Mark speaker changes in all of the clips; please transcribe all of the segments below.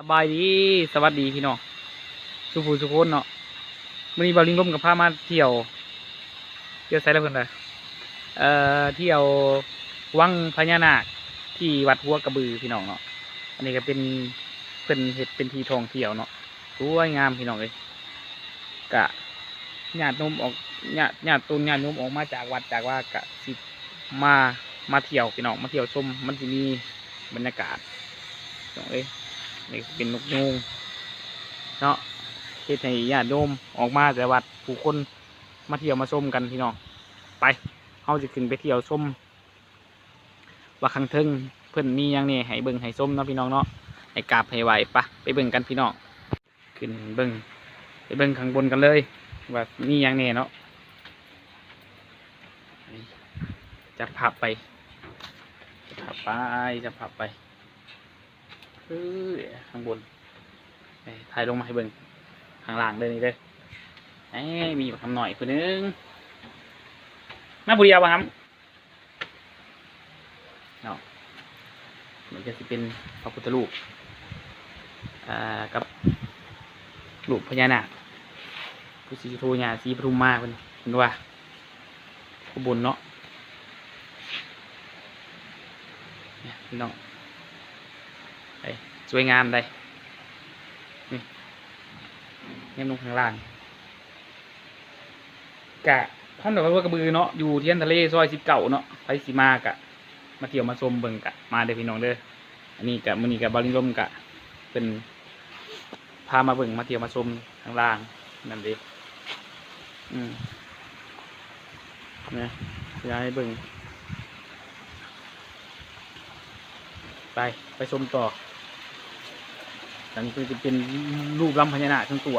Speaker 1: สบายดีสวัสดีพี่น้องสุภูสุคนเนาะวันนี้บาลิงร่มกับพามาเที่ยว เที่ยวไซแล้วเพิ่อนเลยเอ่อเที่ยววังพญานาคที่วัดหัวกระบือพี่น้องเนาะอันนี้ก็เป็นเพิ่นเห็ดเป็นทีทองเที่ยวเนาะสวยงามพี่น้องเลยกะญาติโนมออกญาติญาติตุนญาติโนมออกมาจากวัดจากว่ากะสิมามาเที่ยวพี่น้องมาเที่ยวชมมันจะมีบรรยากาศพี่น้องเอ้ย นี่เป็นนกยูงเนาะเฮ็ดให้ญาติโยมออกมาแต่วัดผู้คนมาเที่ยวมาชมกันพี่น้องไปเฮาจะขึ้นไปเที่ยวชมว่าข้งเทิงเพิ่อนมีหยังนี่ให้เบิ่งให้ชมเนาะพี่น้องเนาะให้กราบให้ไหวปะไปเบิ่งกันพี่น้องขึ้นเบิ่งไปเบิ่งข้างบนกันเลย ว่ามีหยังแน่เนาะจับไปจับไปจับไป เอ้ยข้างบนไปถ่ายลงมาให้เบิ่งข้างล่างเลยนี่เลยเอ้มีอยู่คำหน่อยคนนึงมาบุรีเอาวะครับเนาะมันจะสิเป็นพระพุทธรูปอ่ากับรูปพญานาคผู้สีโทญาสีปทุมมาเป็นเห็นว่าขางบนเนาะเนี่ยน้อง สวยงามเลยนี่เนี่ยลงข้างล่างกะท่านบอกว่ากระบือเนาะอยู่ทียนทะเลซอยสิบเก่าเนาะไปสีมากะ มาเที่ยวมาชมเบิ่งกะ มาเด้อพี่น้องเด้ออันนี้กะมื้อนี้กะบาลิงลมกะ เป็นพามาเบิ่งมาเที่ยวมาชมข้างล่างนั่นเด้อืมนะอยากให้เบิ่งไป ไปชมต่อ อันนี้คือจะเป็นรูปลำพญานาคทั้งตัว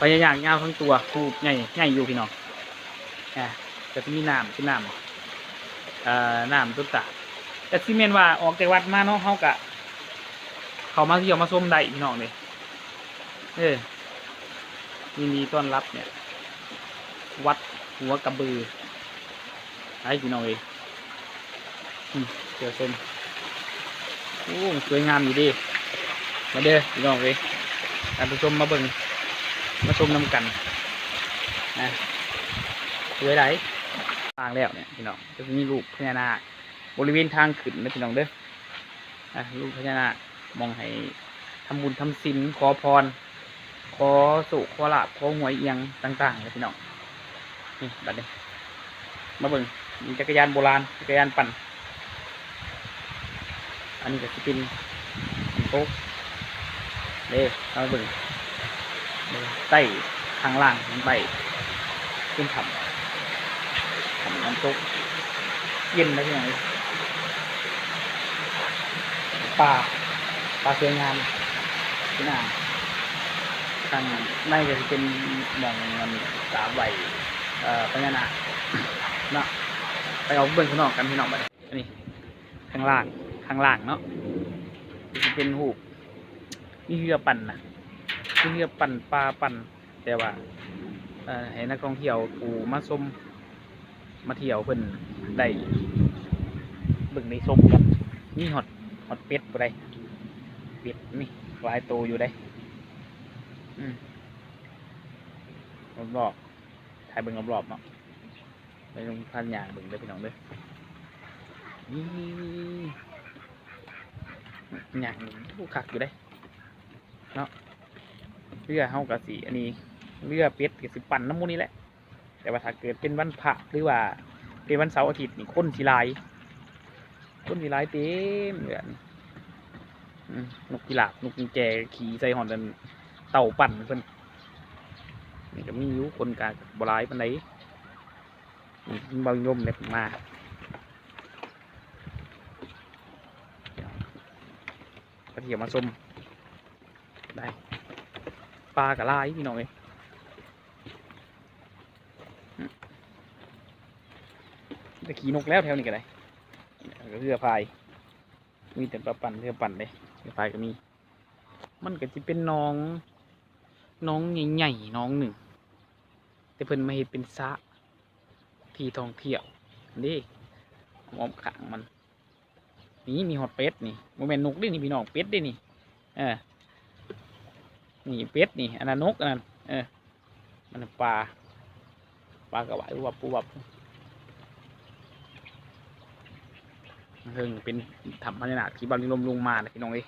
Speaker 1: พญานาคยาวทั้งตัวรูปใหญ่ใหญ่อยู่พี่น้องอ่าแต่ที่มีน้ำคือน้ำเอ่อน้ำต้นตาแต่ซีเมนว่าออกจากวัดมาเนาะเขากะเขามาเที่ยวมาชมได้พี่น้องเลยเออยินดีต้อนรับเนี่ย วัดหัวกระบือให้พี่น้องเลยอืมเดี๋ยวชมโอ้สวยงามอยู่ดี มาเด้อพี่น้องเลยท่านผู้ชมมาเบิ่งมาชมน้ำกันนะสวยไหลทางแล้วเนี่ยพี่น้องจะมีรูปพญานาคบริเวณทางขึ้นนะพี่น้องเด้ออะรูปพญานาคมองให้ทำบุญทำศีลขอพร ขอสุขขอลาบขอหวยเอียงต่างๆเลยพี่น้องนี่บัดนี้มาเบิ่งมีจักรยานโบราณจักรยานปั่น อันนี้ก็จะเป็นโต๊ะ เด้เอาเบิ่งเด้ใต้ข้างล่างของใบขึ้นทำทำน้ำโต๊ะเย็นนะพี่น้องปลาปลาสวยงามที่น่าข้างในก็จะเป็นมองมันสาใบเอ่อพญานาคเนาะไปเอาเบิ่งข้างนอกกันพี่น้องไปอันนี้ข้างล่างข้างล่างเนาะจะเป็นหูบ มีเรือปั่นนะมีเรือปั่นปลาปั่นแต่ว่าให้นักท่องเที่ยวกูมาชมมาเที่ยวเพิ่นได้เบิ่งได้ชมกันมีฮอดฮอดเป็ดบ่ได้เป็ดนี่หลายโตวอยู่ได้อืมรอบๆถ่ายเบิ่งรอบๆเนาะไปลงพันยางเบิ่งเด้พี่น้องเด้อนี่หยังผู้คักอยู่ได้ เนาะเรือเฮากะสีอันนี้เรือเป็ดกะสิปั่นน้ำมูนี่แหละ แต่ว่าถ้าเกิดเป็นวันพระหรือว่าเป็นวันเสาร์อาทิตย์นี่คนสิหลายคนสิหลายเต็มเหลยอนนกกีฬาบนกกินแจขี่ใส่หอนกันเต่าปั่นเพิ่นนี่ก็มีอยู่คนกาบลายปานใดนี่บางยมเนี่ยมากระเทียมมาส้ม ได้ปลากระลพี่น้องเอ้ยจะขี่นกแล้วแถวนี้ก็ได้ก็เรือพาย มีแต่ปลาปั่นเรือปั่นเลยเรือพายก็มี มันก็จะเป็นน้อง น้องใหญ่ๆน้องหนึ่ง แต่เพิ่นมาเห็ดเป็นสะที่ท่องเที่ยวนี่อ้อมขางมัน นี่มีฮอตเป็ดนี่โมเมนนกด้นี่พี่น้องเป็ดด้นี่ เออ นี่เป็ดนี่อันนั้นนกอันนั้นเออมันปลาปลากระไหววับปูวับเพิ่งเป็นธรรมนาที่บางลมลงมานะพี่น้องเอ้ย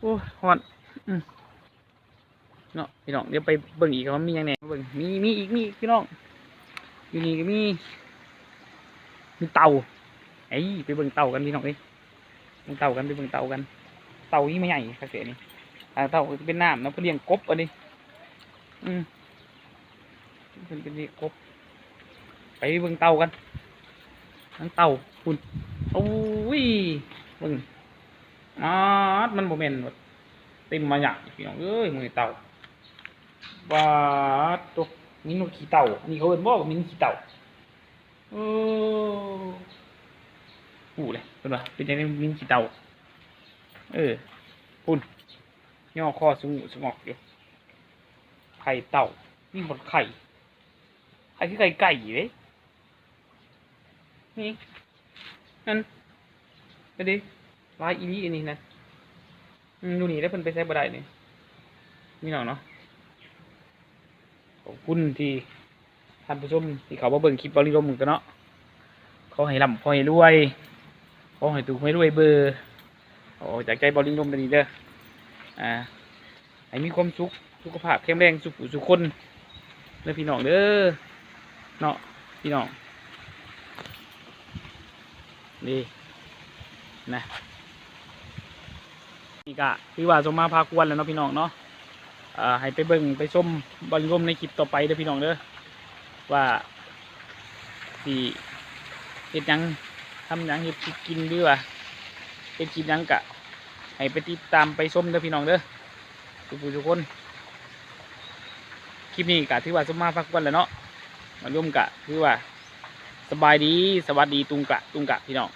Speaker 1: โอ้ยฮอนเนาะพี่น้องเดี๋ยวไปเบิ่งอีกว่ามียังไงเบิ่งมีมีอีกมีพี่น้องอยู่นี่ก็มีมีเต่าไอ้ไปเบิ่งเต่ากันพี่น้องเอ้ยเบิ่งเต่ากันไปเบิ่งเต่ากัน เต่านี่ไม่ใหญ่ครับเสียนี่ อ่าเต่าเป็นน้ำนะเพื่อเลี้ยงกบอันนี้ อืมเป็นเป็นเลี้ยงกบ ไปเบิ่งเต่ากันทั้งเต่าคุณโอ้ยเบิ่งอาดมันโมเมนต์เต็มมาอย่างพี่น้องเอ้ยมือเต่าบาตัวมีนกขี้เต่าอันนี้เขาเอิ้นว่ามีนขี้เต่าเออหูเลยเป็นว่าเป็นยังไงมีนขี้เต่าเออปุ่น ย่อคอสงูสงอกอยู่ ไข่เต่านี่หมดไข่ ไข่คือไข่ไก่เลยนี่นั่นไปดิลายอีนี่อันนี้นะดูนี่ได้วเพิ่นไปใช้บ่ได้นี่นี่เนาะเนาะขอบคุณที่ท่านผู้ชมที่เขามาเบิ่งคลิปบริลมกันเนาะเขอให้ร่ำขอให้รวยเขอให้ถูกให้รวยเบอร์โอ้จากใจบอลลิงลมดีเด้อ อ่าให้มีความสุขสุขภาพแข็งแรงสุขสุขคนเด้อพี่น้องเด้อเนาะพี่น้องนี่นะนี่กะพี่ว่าสมมาพากวนแล้วเนาะพี่น้องเนาะอ่าให้ไปเบิ่งไปชมบอลลิงลมในคลิปต่อไปเด้อพี่น้องเด้อว่าสิเฮ็ดยังทำยังเฮ็ดกินดีว่าเป็นคลิปหยังกะ ให้ไปติดตามไปชมเด้อพี่น้องเด้อทุกผู้ทุกคน คลิปนี้กะที่ว่าสมมาพักวันแล้วเนาะมาร่วมกะคือว่า สบายดีสวัสดีตุงกะตุงกะพี่น้อง